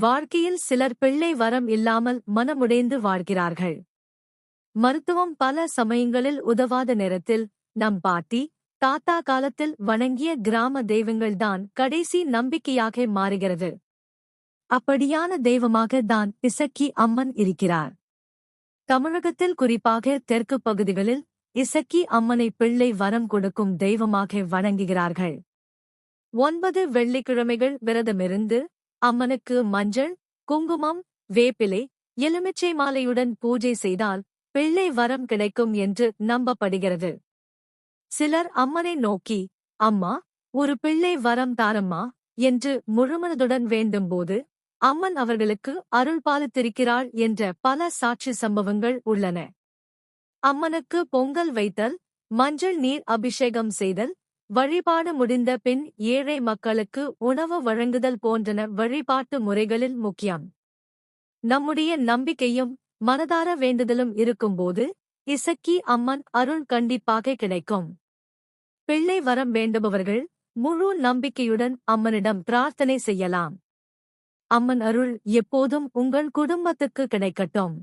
வாழ்க்கையில் சிலர் பிள்ளை வரம் இல்லாமல் மனமுடைந்து வாழ்கிறார்கள். மருத்துவம் பல சமயங்களில் உதவாத நேரத்தில் நம் பாட்டி தாத்தா காலத்தில் வணங்கிய கிராம தெய்வங்கள்தான் கடைசி நம்பிக்கையாக மாறுகிறது. அப்படியான தெய்வமாக தான் இசக்கி அம்மன் இருக்கிறார். தமிழகத்தில் குறிப்பாக தெற்கு பகுதிகளில் இசக்கி அம்மனை பிள்ளை வரம் கொடுக்கும் தெய்வமாக வணங்குகிறார்கள். ஒன்பது வெள்ளிக்கிழமைகள் விரதமிருந்து அம்மனுக்கு மஞ்சள் குங்குமம் வேப்பிலை எலுமிச்சை மாலையுடன் பூஜை செய்தால் பிள்ளை வரம் கிடைக்கும் என்று நம்பப்படுகிறது. சிலர் அம்மனை நோக்கி அம்மா ஒரு பிள்ளை வரம் தாரம்மா என்று முழுமனதுடன் வேண்டும்போது அம்மன் அவர்களுக்கு அருள் பாலித்திருக்கிறாள் என்ற பல சாட்சி சம்பவங்கள் உள்ளன. அம்மனுக்கு பொங்கல் வைத்தல் மஞ்சள் நீர் அபிஷேகம் செய்தல் வழிபாடு முடிந்த பின் ஏழை மக்களுக்கு உணவு வழங்குதல் போன்றன வழிபாட்டு முறைகளில் முக்கியம். நம்முடைய நம்பிக்கையும் மனதார வேண்டுதலும் இருக்கும்போது இசக்கி அம்மன் அருள் கண்டிப்பாக கிடைக்கும். பிள்ளை வரம் வேண்டுபவர்கள் முழு நம்பிக்கையுடன் அம்மனிடம் பிரார்த்தனை செய்யலாம். அம்மன் அருள் எப்போதும் உங்கள் குடும்பத்துக்கு கிடைக்கட்டும்.